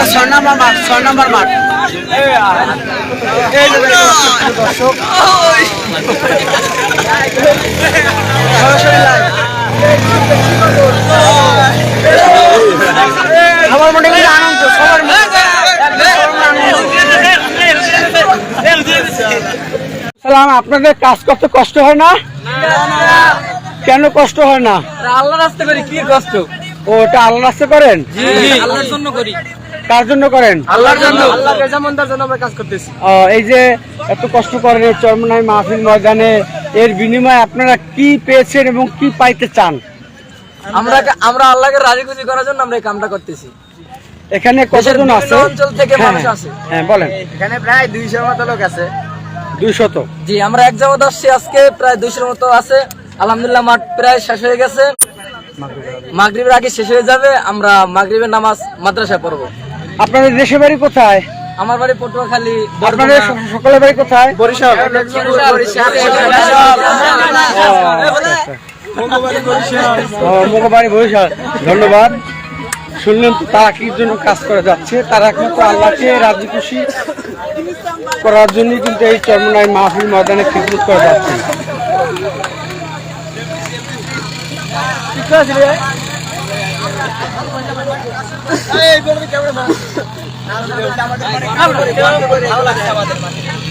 এটা ছয় নম্বর মাঠ ছয় নম্বর মাঠ। দর্শক। সরাসরি। মনে করি আনন্দ সবার সালাম আপনাদের কাজ করতে কষ্ট হয় না? কেন কষ্ট হয় না? আল্লাহ রাস্তা করি কি কষ্ট? ও ওটা আল্লাহ রাস্তা করেন? আল্লাহর জন্য করি। কার জন্য করেন? আল্লাহর জন্য। আল্লাহ রেজামন্দার জন্য আমরা কাজ করতেছি। এই যে এত কষ্ট করেন চরমনাই মাহফিল ময়দানে এর বিনিময়ে আপনারা কি পেয়েছেন এবং কি পাইতে চান? আমরা আমরা আল্লাহকে রাজি খুশি করার জন্য আমরা এই কামটা করতেছি। এখানে কতজন আছে? অঞ্চল থেকে হ্যাঁ, মানুষ আসে। হ্যাঁ বলেন। এখানে প্রায় দুইশোর মতো লোক আছে। দুইশত? জি আমরা এক জায়গায় আসছি আজকে প্রায় দুইশোর মতো আছে। আলহামদুলিল্লাহ মাঠ প্রায় শেষ হয়ে গেছে। মাগরিবের আগে শেষ হয়ে যাবে। আমরা মাগরিবের নামাজ মাদ্রাসায় পড়ব। আপনাদের দেশের বাড়ি কোথায় আমার বাড়ি পটুয়াখালী আপনাদের সকলের বাড়ি কোথায় বরিশাল ধন্যবাদ শুনলেন তো তারা কি জন্য কাজ করে যাচ্ছে তারা কিন্তু আল্লাহকে রাজি খুশি করার জন্য কিন্তু এই চরমনাই মাহফিল ময়দানে খিদমত করে যাচ্ছে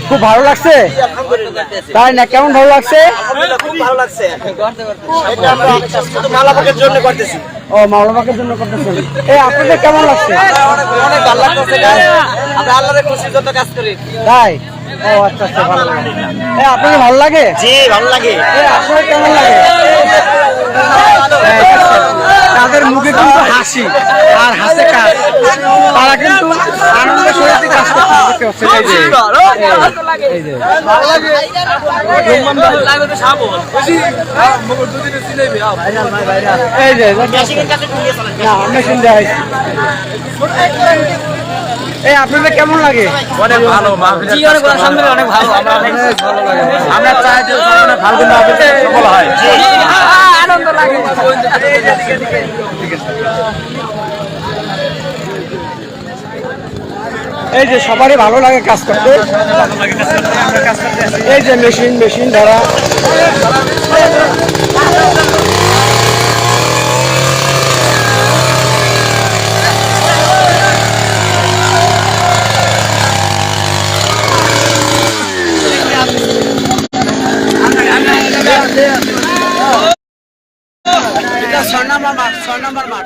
খুব ভালো লাগছে? তাই না? কেমন ভালো লাগছে? খুব ভালো লাগছে। এটা আমরা শুধু মালাপাকের জন্য করতেছি। ও মাওলানাকে জন্য করতেছেন। এই আপনাদের কেমন লাগছে? অনেক ভালো লাগতেছে আমরা আল্লাহর খুশির জন্য কাজ করি। তাই? ও আচ্ছা আচ্ছা ভালো লাগে এই আপনাদের ভালো লাগে? জি ভালো লাগে। এই আপনাদের কেমন লাগে এই, তাদের মুখে কিন্তু হাসি আর হাসে কাজ। তারা কিন্তু আনন্দের সহিত কাজ করতে হচ্ছে এই যে এই যে মেশিন দেওয়া এই আপনাদের কেমন লাগে? অনেক ভালো জি অনেক ভালো। আমরা অনেক ভালো লাগে। আমরা চাই যে ফাল্গুন মাহফিল সফল হয়। এই যে সবারই ভালো লাগে কাজ করতে। এই যে মেশিন মেশিন ধরা। এটা ছয় নম্বর মাঠ ছয় নম্বর মাঠ।